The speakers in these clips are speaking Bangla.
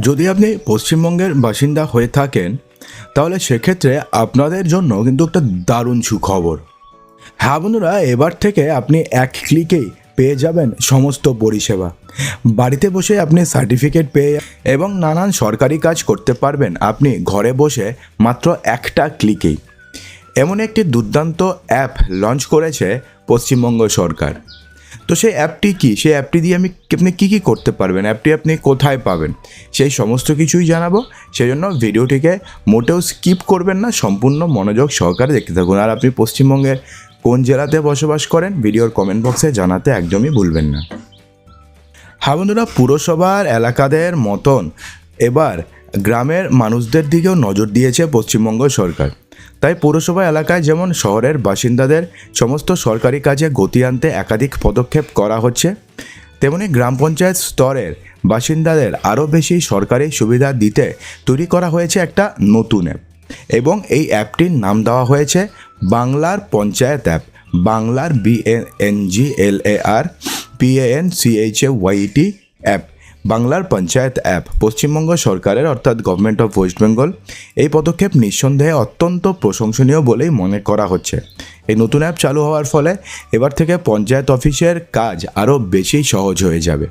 যদি আপনি পশ্চিমবঙ্গের বাসিন্দা হয়ে থাকেন, তাহলে সেক্ষেত্রে আপনাদের জন্য কিন্তু একটা দারুণ সুখবর। হ্যাঁ বন্ধুরা, এবার থেকে আপনি এক ক্লিকেই পেয়ে যাবেন সমস্ত পরিষেবা। বাড়িতে বসে আপনি সার্টিফিকেট পেয়ে এবং নানান সরকারি কাজ করতে পারবেন আপনি ঘরে বসে মাত্র একটা ক্লিকেই। এমন একটি দুর্দান্ত অ্যাপ লঞ্চ করেছে পশ্চিমবঙ্গ সরকার। তো সেই অ্যাপটি কি? সেই অ্যাপটি দিয়ে আমি আপনি কী কী করতে পারবেন? অ্যাপটি আপনি কোথায় পাবেন? সেই সমস্ত কিছুই জানাব। সেই জন্য ভিডিওটিকে মোটেও স্কিপ করবেন না, সম্পূর্ণ মনোযোগ সহকারে দেখতে থাকুন। আর আপনি পশ্চিমবঙ্গের কোন জেলাতে বসবাস করেন, ভিডিওর কমেন্ট বক্সে জানাতে একদমই ভুলবেন না। হ্যাঁ বন্ধুরা, পুরসভার এলাকাদের মতন এবার গ্রামের মানুষদের দিকেও নজর দিয়েছে পশ্চিমবঙ্গ সরকার। তাই পৌরসভা এলাকায় যেমন শহরের বাসিন্দাদের সমস্ত সরকারি কাজে গতি আনতে একাধিক পদক্ষেপ করা হচ্ছে, তেমনি গ্রাম পঞ্চায়েত স্তরের বাসিন্দাদের আরও বেশি সরকারি সুবিধা দিতে তৈরি করা হয়েছে একটা নতুন অ্যাপ এবং এই অ্যাপটির নাম দেওয়া হয়েছে বাংলার পঞ্চায়েত অ্যাপ। বাংলার B N G L A R P N C H A Y T app. বাংলার পঞ্চায়েত অ্যাপ পশ্চিমবঙ্গ সরকারের, অর্থাৎ গভর্নমেন্ট অফ ওয়েস্ট বেঙ্গল এই পদক্ষেপ নিঃসন্দেহে অত্যন্ত প্রশংসনীয় বলেই মনে করা হচ্ছে। এই নতুন অ্যাপ চালু হওয়ার ফলে এবার থেকে পঞ্চায়েত অফিসের কাজ আরও বেশি সহজ হয়ে যাবে।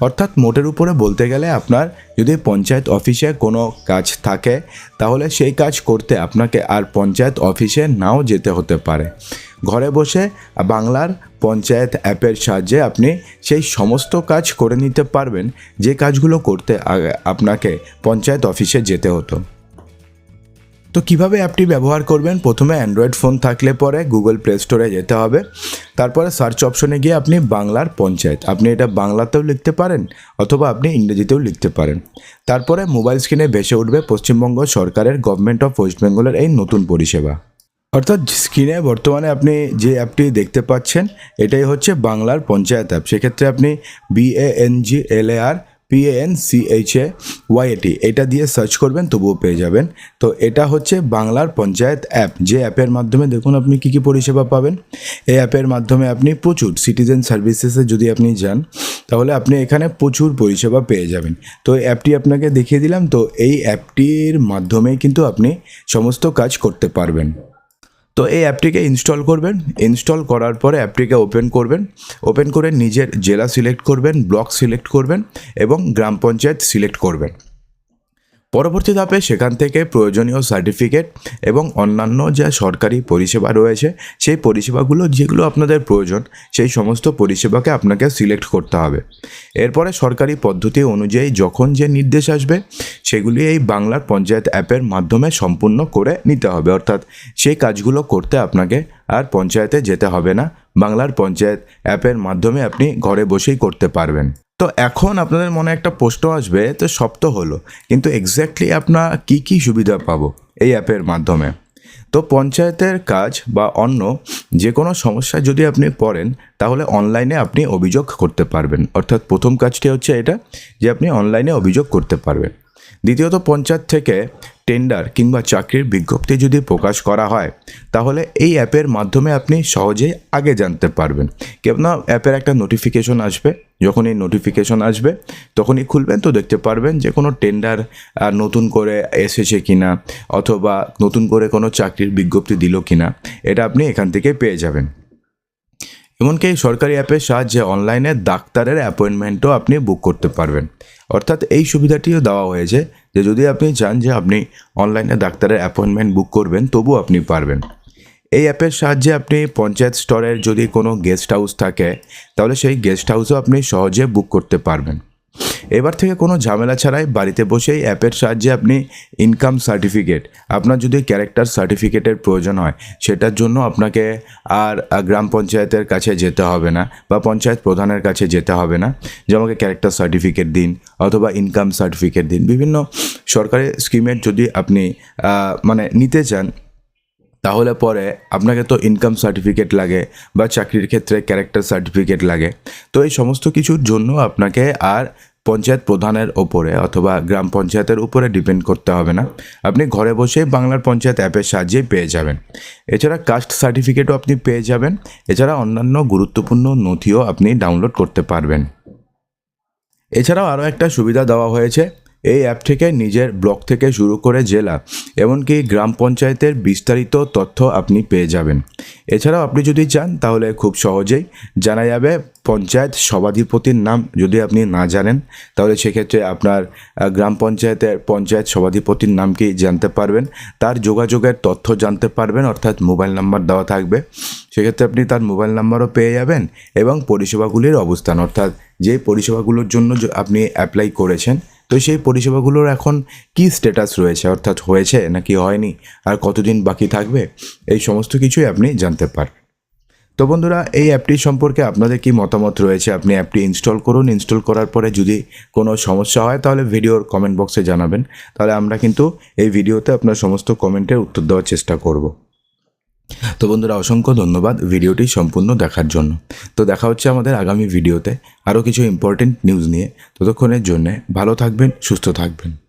অর্থাৎ মোটের উপরে বলতে গেলে আপনার যদি পঞ্চায়েত অফিসে কোনো কাজ থাকে, তাহলে সেই কাজ করতে আপনাকে আর পঞ্চায়েত অফিসে নাও যেতে হতে পারে। ঘরে বসে বাংলার পঞ্চায়েত অ্যাপের সাহায্যে আপনি সেই সমস্ত কাজ করে নিতে পারবেন, যে কাজগুলো করতে আপনাকে পঞ্চায়েত অফিসে যেতে হতো। তো কীভাবে অ্যাপটি ব্যবহার করবেন? প্রথমে অ্যান্ড্রয়েড ফোন থাকলে পরে গুগল প্লে স্টোরে যেতে হবে। তারপরে সার্চ অপশনে গিয়ে আপনি বাংলার পঞ্চায়েত, আপনি এটা বাংলাতেও লিখতে পারেন অথবা আপনি ইংরেজিতেও লিখতে পারেন। তারপরে মোবাইল স্ক্রিনে ভেসে উঠবে পশ্চিমবঙ্গ সরকারের, গভর্নমেন্ট অফ ওয়েস্ট বেঙ্গলের এই নতুন পরিষেবা। অর্থাৎ স্ক্রিনে বর্তমানে আপনি যে অ্যাপটি দেখতে পাচ্ছেন, এটাই হচ্ছে বাংলার পঞ্চায়েত অ্যাপ সেক্ষেত্রে আপনি বিএএনজি এল এ আর পিএন সিএইচ এ ওয়াইএটি এটা দিয়ে সার্চ করবেন, তবুও পেয়ে যাবেন। তো এটা হচ্ছে বাংলার পঞ্চায়েত অ্যাপ যে অ্যাপের মাধ্যমে দেখুন আপনি কী কী পরিষেবা পাবেন। এই অ্যাপের মাধ্যমে আপনি প্রচুর সিটিজেন সার্ভিসেসে যদি আপনি যান, তাহলে আপনি এখানে প্রচুর পরিষেবা পেয়ে যাবেন। তো অ্যাপটি আপনাকে দেখিয়ে দিলাম, তো এই অ্যাপটির মাধ্যমেই কিন্তু আপনি সমস্ত কাজ করতে পারবেন। তো এই অ্যাপটিকে ইনস্টল করবেন। ইনস্টল করার পরে অ্যাপটিকে ওপেন করবেন। ওপেন করে নিজের জেলা সিলেক্ট করবেন, ব্লক সিলেক্ট করবেন এবং গ্রাম পঞ্চায়েত সিলেক্ট করবেন। পরবর্তী ধাপে সেখান থেকে প্রয়োজনীয় সার্টিফিকেট এবং অন্যান্য যা সরকারি পরিষেবা রয়েছে, সেই পরিষেবাগুলো যেগুলো আপনাদের প্রয়োজন, সেই সমস্ত পরিষেবাকে আপনাকে সিলেক্ট করতে হবে। এরপরে সরকারি পদ্ধতি অনুযায়ী যখন যে নির্দেশ আসবে, সেগুলি এই বাংলার পঞ্চায়েত অ্যাপের মাধ্যমে সম্পূর্ণ করে নিতে হবে। অর্থাৎ সেই কাজগুলো করতে আপনাকে আর পঞ্চায়েতে যেতে হবে না। বাংলার পঞ্চায়েত অ্যাপের মাধ্যমে আপনি ঘরে বসেই করতে পারবেন। তো এখন আপনাদের মনে একটা প্রশ্ন আসবে, তো সব তো হলো, কিন্তু এক্স্যাক্টলি আপনার কী কী সুবিধা পাবো এই অ্যাপের মাধ্যমে? তো পঞ্চায়েতের কাজ বা অন্য যে কোনো সমস্যা যদি আপনি পড়েন, তাহলে অনলাইনে আপনি অভিযোগ করতে পারবেন। অর্থাৎ প্রথম কাজটি হচ্ছে এটা, যে আপনি অনলাইনে অভিযোগ করতে পারবেন। দ্বিতীয়ত পঞ্চায়েত থেকে টেন্ডার কিংবা চাকরির বিজ্ঞপ্তি যদি প্রকাশ করা হয়, তাহলে এই অ্যাপের মাধ্যমে আপনি সহজেই আগে জানতে পারবেন। কেননা অ্যাপের একটা নোটিফিকেশন আসবে। যখন এই নোটিফিকেশন আসবে, তখনই খুলবেন তো দেখতে পারবেন যে কোনো টেন্ডার নতুন করে এসেছে কি না অথবা নতুন করে কোনো চাকরির বিজ্ঞপ্তি দিল কি না এটা আপনি এখান থেকে পেয়ে যাবেন। এমনকি এই সরকারি অ্যাপের সাহায্যে অনলাইনে ডাক্তারের অ্যাপয়েন্টমেন্টও আপনি বুক করতে পারবেন। অর্থাৎ এই সুবিধাটিও দেওয়া হয়েছে যে যদি আপনি চান যে আপনি অনলাইনে ডাক্তারের অ্যাপয়েন্টমেন্ট বুক করবেন, তবু আপনি পারবেন। এই অ্যাপের সাহায্যে আপনি পঞ্চায়েত স্তরের যদি কোনো গেস্ট হাউস থাকে, তাহলে সেই গেস্ট হাউসও আপনি সহজে বুক করতে পারবেন। এবার থেকে কোনো ঝামেলা ছাড়াই বাড়িতে বসেই অ্যাপের সাহায্যে আপনি ইনকাম সার্টিফিকেট আপনার যদি ক্যারেক্টার সার্টিফিকেটের প্রয়োজন হয়, সেটার জন্য আপনাকে আর গ্রাম পঞ্চায়েতের কাছে যেতে হবে না বা পঞ্চায়েত প্রধানের কাছে যেতে হবে না। যে আমাকে ক্যারেক্টার সার্টিফিকেট দিন অথবা ইনকাম সার্টিফিকেট দিন। বিভিন্ন সরকারি স্কিমের যদি আপনি মানে নিতে চান, তাহলে পরে আপনাকে তো ইনকাম সার্টিফিকেট লাগে বা চাকরির ক্ষেত্রে ক্যারেক্টার সার্টিফিকেট লাগে। তো এই সমস্ত কিছুর জন্য আপনাকে আর পঞ্চায়েত প্রধানের ওপরে অথবা গ্রাম পঞ্চায়েতের উপরে ডিপেন্ড করতে হবে না। আপনি ঘরে বসে বাংলার পঞ্চায়েত অ্যাপের সাহায্যেই পেয়ে যাবেন। এছাড়া কাস্ট সার্টিফিকেটও আপনি পেয়ে যাবেন। এছাড়া অন্যান্য গুরুত্বপূর্ণ নথিও আপনি ডাউনলোড করতে পারবেন। এছাড়াও আরও একটা সুবিধা দেওয়া হয়েছে। এই অ্যাপ থেকে নিজের ব্লক থেকে শুরু করে জেলা এমনকি গ্রাম পঞ্চায়েতের বিস্তারিত তথ্য আপনি পেয়ে যাবেন। এছাড়াও আপনি যদি চান, তাহলে খুব সহজেই জানা যাবে পঞ্চায়েত সভাধিপতির নাম যদি আপনি না জানেন, তাহলে সেক্ষেত্রে আপনার গ্রাম পঞ্চায়েতের পঞ্চায়েত সভাধিপতির নাম কি জানতে পারবেন, তার যোগাযোগের তথ্য জানতে পারবেন, অর্থাৎ মোবাইল নাম্বার দেওয়া থাকবে। সেক্ষেত্রে আপনি তার মোবাইল নাম্বারও পেয়ে যাবেন এবং পরিষেবাগুলির অবস্থান, অর্থাৎ যে পরিষেবাগুলোর জন্য আপনি অ্যাপ্লাই করেছেন তো সেই পরিষেবাগুলোর এখন কি স্ট্যাটাস রয়েছে? অর্থাৎ হয়েছে নাকি হয়নি? আর কতদিন বাকি থাকবে? এই সমস্ত কিছুই আপনি জানতে পারবেন। তো বন্ধুরা, এই অ্যাপটি সম্পর্কে আপনাদের কি মতামত রয়েছে? আপনি অ্যাপটি ইনস্টল করুন। ইনস্টল করার পরে যদি কোনো সমস্যা হয়, তাহলে ভিডিওর কমেন্ট বক্সে জানাবেন। তাহলে আমরা কিন্তু এই ভিডিওতে আপনার সমস্ত কমেন্টের উত্তর দেওয়ার চেষ্টা করব। তো বন্ধুরা, অসংখ্য ধন্যবাদ ভিডিওটি সম্পূর্ণ দেখার জন্য। তো দেখা হচ্ছে আমাদের আগামী ভিডিওতে আরও কিছু ইম্পর্টেন্ট নিউজ নিয়ে। ততক্ষণের জন্যে ভালো থাকবেন, সুস্থ থাকবেন।